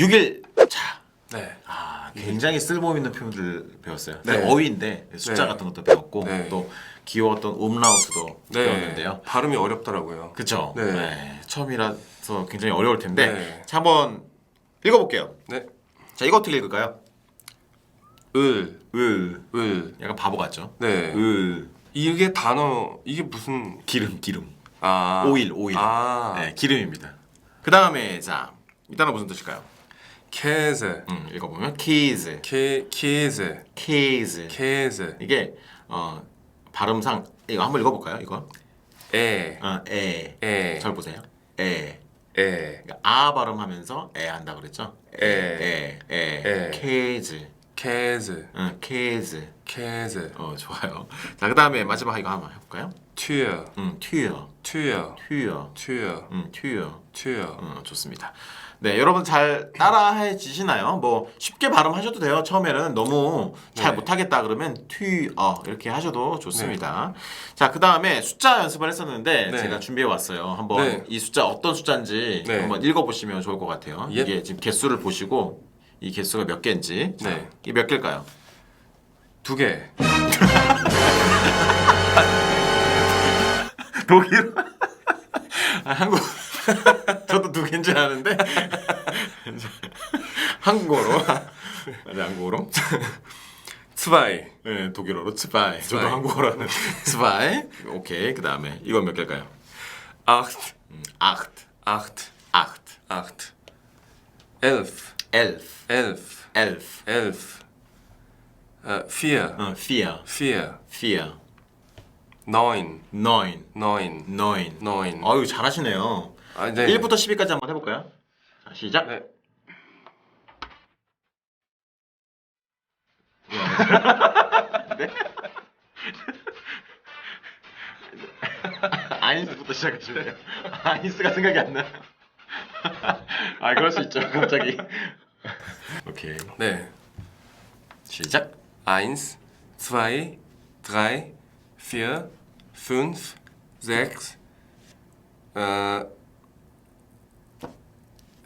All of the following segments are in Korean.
6일 차. 네. 아, 굉장히 쓸모 있는 표현들 배웠어요. 네. 어휘인데 숫자 네. 같은 것도 배웠고 네. 또 귀여웠던 음라우트도 네. 배웠는데요. 발음이 어렵더라고요. 그쵸? 네. 네. 처음이라서 굉장히 어려울 텐데 네. 자 한번 읽어볼게요. 네. 자 이거 어떻게 읽을까요? 을, 을 을. 약간 바보 같죠? 네. 을 이게 단어 이게 무슨 기름 기름 아 오일 오일 아 네, 기름입니다. 그 다음에 자 이 단어 무슨 뜻일까요? 케즈 음, 읽어보면 keys 케 케즈 keys 케즈 이게 어 발음상 이거 한번 읽어볼까요? 이거 에 어, 에. 에. 잘 보세요. 에. 에 그러니까 아 발음하면서 에 한다 그랬죠? 에. 에. 에. 에. 케이즈. 케즈 응, 케이즈. 케즈 어, 좋아요. 자, 그 다음에 마지막 이거 한번 해 볼까요? 튀어 음, 튀어. 튀어 튀어. 튀어 음, 튀어. 튀어 음, 좋습니다. 네, 여러분 잘 따라해 지시나요? 뭐 쉽게 발음하셔도 돼요. 처음에는 너무 잘 네. 못하겠다 그러면 튀어 이렇게 하셔도 좋습니다. 자, 그 다음에 숫자 연습을 했었는데 네. 제가 준비해 왔어요. 한번 네. 이 숫자 어떤 숫자인지 네. 한번 읽어보시면 좋을 것 같아요. 예. 이게 지금 개수를 보시고 이 개수가 몇 개인지. 네. 이 몇 개일까요? 두 개. 독일? 아, 한국. 저도 두 개인 줄 아는데. 한국어로. 맞아, 한국어로. 스바이. 네, 독일어로 스바이. 저도 한국어로 하는 스바이. 오케이. 그 다음에 이건 몇 개일까요? 아트. 음, 아트. 아트. 아트. 아트. 엘프. 엘프. 엘프 엘프. 엘프 어 피어 어, fear. 피어 fear. 너인 nine. 너인 nine. 너인 어유 잘하시네요. 아, 네. 1부터 10위까지 한번 해 볼까요? 자, 시작. 네. 네? 아인스부터 시작하실래요? 아인스가 생각이 안 나. 아, 그럴 수 있죠. 갑자기. 오케이. 네. 시작. Eins, zwei, drei, vier, fünf, sechs, äh,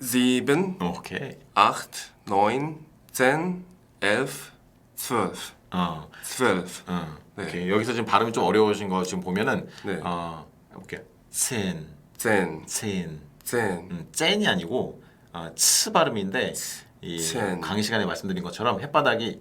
sieben, 오케이. acht, neun, zehn, elf, zwölf. 어. zwölf. 어. 네. 오케이. 여기서 지금 발음이 좀 어려우신 거 지금 보면은 네. 어, 해볼게요. 첸, zehn, 첸. zehn. 음, 젠이 아니고 어, 츠 발음인데 이 첸. 강의 시간에 말씀드린 것처럼 혓바닥이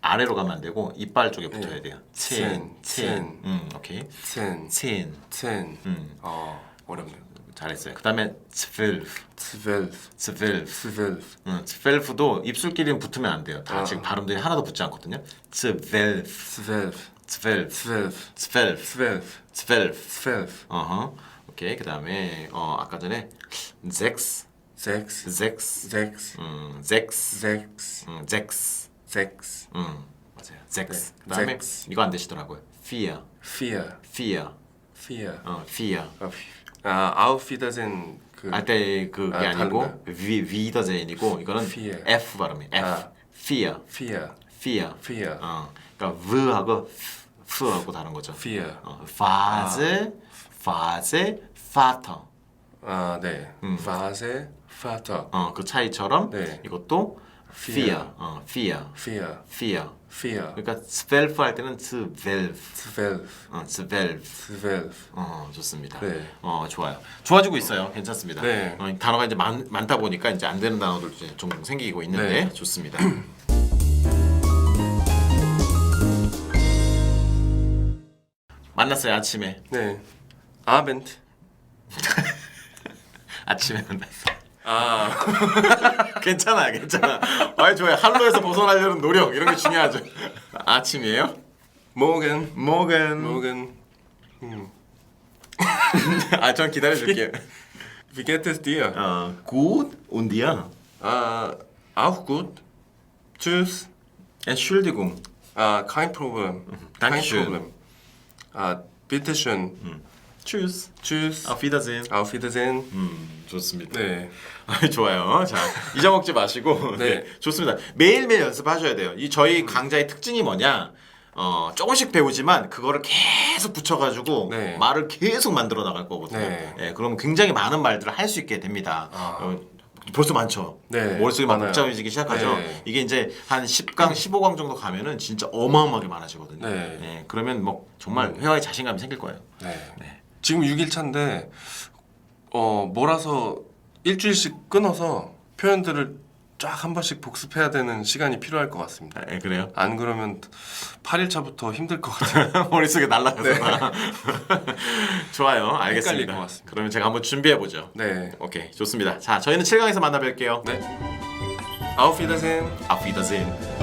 아래로 가면 안 되고 이빨 쪽에 붙어야 돼요. 첸, 첸, 첸. 첸. 음, 오케이. zehn, 첸. zehn. 음, 어, 어렵네요. 잘했어요. 그다음에 zwölf, zwölf, zwölf. zwölf. 음, zwölf도 입술끼리는 붙으면 안 돼요. 다 아. 지금 발음들이 하나도 붙지 않거든요. zwölf, zwölf, zwölf, zwölf, zwölf, zwölf. zwölf. 어허. 오케이. 그다음에 어 아까 전에 sechs, sechs, sechs, sechs, 음, sechs, sechs, 음, sechs. sechs, 음, 맞아요. 네, 그다음에 sechs. 이거 안 되시더라고요. fear, vier, fear, vier. 어, fear. 아, auf Wiedersehen. 그 할때 그게 아, 아니고? 위 위더제인이고 이거는 fear. F 발음이 F. 아. fear, vier, fear. vier, 어, 그러니까 v하고 f하고 다른 거죠. vier. 어, Vater, Vater, Vater. 아, 네. 음. Vase, Vater. 어, 그 차이처럼 네. 이것도 fear, fear. 어, fear, vier, fear. vier, 그러니까 zwölf 할 때는 zwölf, zwölf, 어, zwölf. zwölf. 어, 좋습니다. 네. 어, 좋아요. 좋아지고 있어요. 괜찮습니다. 네. 어, 단어가 이제 많, 많다 보니까 이제 안 되는 단어들도 이제 좀 생기고 있는데 네. 좋습니다. 만났어요 아침에 네. Abend. 아침에 만났어. 아, 괜찮아, 괜찮아. 아, 좋아요. 할로에서 벗어나려는 노력 이런 게 중요하죠. 아침이에요? morgen, morgen. morgen. 아, 전 기다려줄게요. Wie geht es dir? 어, gut und dir? Ah, auch gut. Tschüss. Entschuldigung. Ah, kein Problem. Kein Dankeschön. Problem. Ah, bitteschön. Tschüss. Tschüss. Auf Wiedersehen. Auf Wiedersehen. 음, 좋습니다. 네. 아, 좋아요. 자, 잊어먹지 마시고. 네. 네. 좋습니다. 매일매일 연습하셔야 돼요. 이 저희 강좌의 특징이 뭐냐? 어, 조금씩 배우지만 그거를 계속 붙여가지고 네. 말을 계속 만들어 나갈 거거든요. 네. 예, 그럼 굉장히 많은 말들을 할 수 있게 됩니다. 아. 어, 벌써 많죠. 네, 머릿속이 막 많아요. 복잡해지기 시작하죠. 네. 이게 이제 한 10강, 15강 정도 가면은 진짜 어마어마하게 많아지거든요. 네. 네, 그러면 뭐 정말 회화에 자신감이 생길 거예요. 네. 네. 지금 6일 차인데 어 몰아서 일주일씩 끊어서 표현들을 쫙 한 번씩 복습해야 되는 시간이 필요할 것 같습니다. 네, 그래요? 안 그러면 8일 차부터 힘들 것 같아요. 머릿속에 날라가서. 좋아요. 헷갈릴 알겠습니다. 것 같습니다. 그러면 제가 한번 준비해 보죠. 네. 오케이, 좋습니다. 자, 저희는 7강에서 만나 뵐게요. 네. 아우피더센. 아피더진.